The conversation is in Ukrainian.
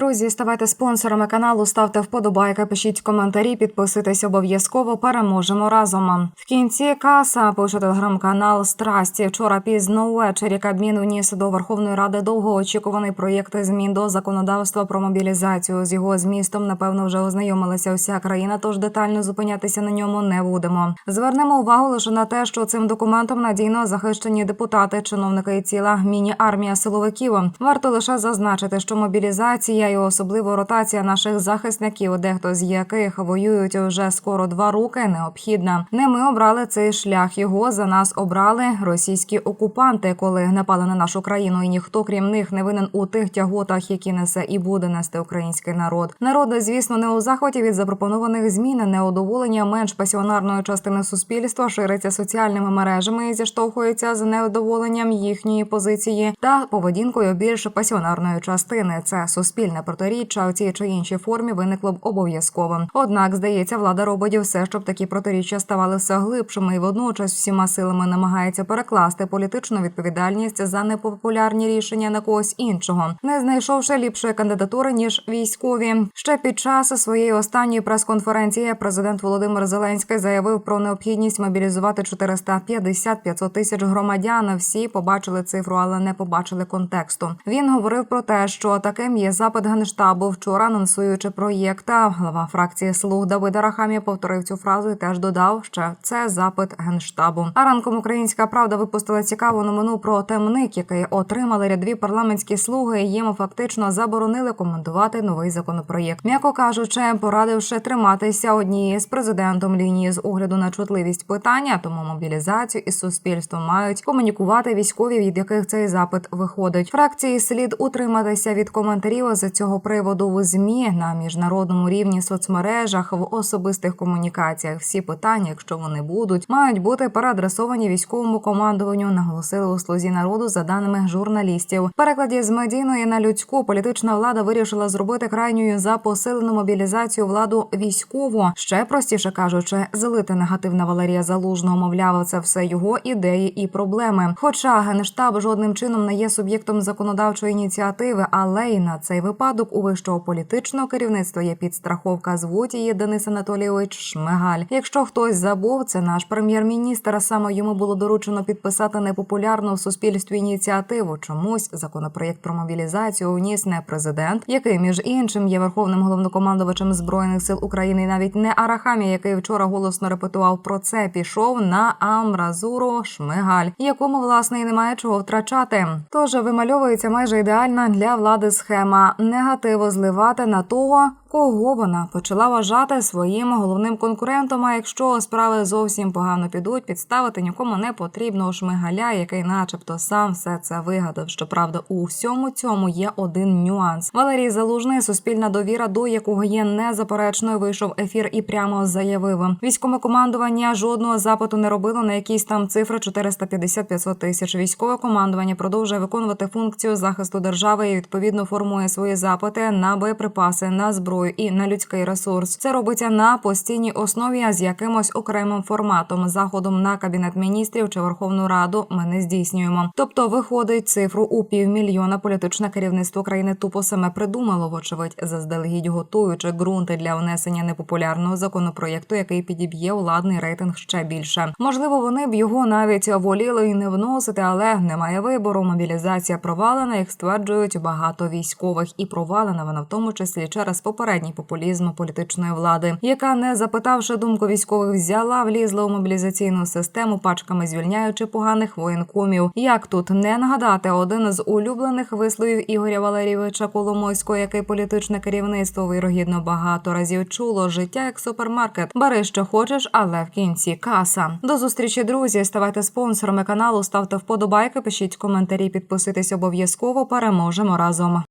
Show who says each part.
Speaker 1: Друзі, ставайте спонсорами каналу, ставте вподобайки, пишіть коментарі, підписуйтесь обов'язково. Переможемо разом. В кінці каса пише телеграм-канал Страсті. Вчора пізно ввечері Кабмін вніс до Верховної Ради довгоочікуваний проєкт змін до законодавства про мобілізацію. З його змістом, напевно, вже ознайомилася вся країна, тож детально зупинятися на ньому не будемо. Звернемо увагу лише на те, що цим документом надійно захищені депутати, чиновники і ціла міні-армія силовиків. Варто лише зазначити, що мобілізація і особливо ротація наших захисників, дехто з яких воюють вже скоро два роки, необхідна. Не ми обрали цей шлях. Його за нас обрали російські окупанти, коли напали на нашу країну, і ніхто крім них не винен у тих тяготах, які несе і буде нести український народ. Народ, звісно, не у захваті від запропонованих змін, неудоволення менш пасіонарної частини суспільства шириться соціальними мережами і зіштовхується з невдоволенням їхньої позиції та поведінкою більш пасіонарної частини. Це суспільне протиріччя у тій чи іншій формі виникло б обов'язково. Однак, здається, влада робить все, щоб такі протиріччя ставали все глибшими, і водночас всіма силами намагається перекласти політичну відповідальність за непопулярні рішення на когось іншого, не знайшовши ліпшої кандидатури ніж військові. Ще під час своєї останньої прес-конференції президент Володимир Зеленський заявив про необхідність мобілізувати 450-500 тисяч громадян. Всі побачили цифру, але не побачили контексту. Він говорив про те, що таким є запит генштабу. Вчора анонсуючи проєкт, глава фракції слуг Давид Арахамія повторив цю фразу і теж додав, що це запит генштабу. А ранком українська правда випустила цікаву новину про темник, який отримали рядові парламентські слуги. і Їм фактично заборонили коментувати новий законопроєкт. М'яко кажучи, порадивши триматися однієї з президентом лінії з огляду на чутливість питання, тому мобілізацію із суспільством мають комунікувати військові, від яких цей запит виходить. Фракції слід утриматися від коментарів з цього приводу в змі на міжнародному рівні соцмережах в особистих комунікаціях. Всі питання, якщо вони будуть, мають бути переадресовані військовому командуванню. Наголосили у слузі народу за даними журналістів. В Перекладі з медійної на людську політична влада вирішила зробити крайньою за посилену мобілізацію владу військову. Ще простіше кажучи, залити негативна Валерія Залужного. Мовляв, це все його ідеї і проблеми. Хоча генштаб жодним чином не є суб'єктом законодавчої ініціативи, але й на цей випадок у вищого політичного керівництва є підстраховка. Звуть її Денис Анатолійович Шмигаль. Якщо хтось забув, це наш прем'єр-міністр. а Саме йому було доручено підписати непопулярну в суспільстві ініціативу. Чомусь законопроєкт про мобілізацію вніс не президент, який між іншим є верховним головнокомандувачем збройних сил України. Навіть не Арахамі, який вчора голосно репетував про це, пішов на Амразуру Шмигаль, якому власне і немає чого втрачати. Тож вимальовується майже ідеальна для влади схема негативу зливати на того. Кого вона почала вважати своїм головним конкурентом? А якщо справи зовсім погано підуть, підставити нікому не потрібного шмигаля, який, начебто, сам все це вигадав. Щоправда, у всьому цьому є один нюанс. Валерій Залужний, суспільна довіра, до якого є незаперечною, вийшов ефір і прямо заявив: військове командування жодного запиту не робило на якісь там цифри 450-500 тисяч. Військове командування продовжує виконувати функцію захисту держави і відповідно формує свої запити на боєприпаси, на зброю і на людський ресурс. Це робиться на постійній основі, а з якимось окремим форматом, заходом на кабінет міністрів чи Верховну Раду. Ми не здійснюємо. Тобто, виходить цифру у півмільйона. Політичне керівництво країни тупо саме придумало, вочевидь, заздалегідь готуючи ґрунти для внесення непопулярного законопроєкту, який підіб'є владний рейтинг ще більше. Можливо, вони б його навіть воліли і не вносити, але немає вибору. Мобілізація провалена, як стверджують багато військових, і провалена вона в тому числі через попередній популізм політичної влади, яка не запитавши думку військових, взяла влізла у мобілізаційну систему, пачками звільняючи поганих воєнкомів. Як тут не нагадати один з улюблених висловів Ігоря Валерійовича Коломойського, який політичне керівництво вирогідно багато разів чуло життя як супермаркет. Бери що хочеш, але в кінці каса. До зустрічі, друзі. Ставайте спонсорами каналу, ставте вподобайки, пишіть коментарі, підписуйтесь обов'язково. Переможемо разом.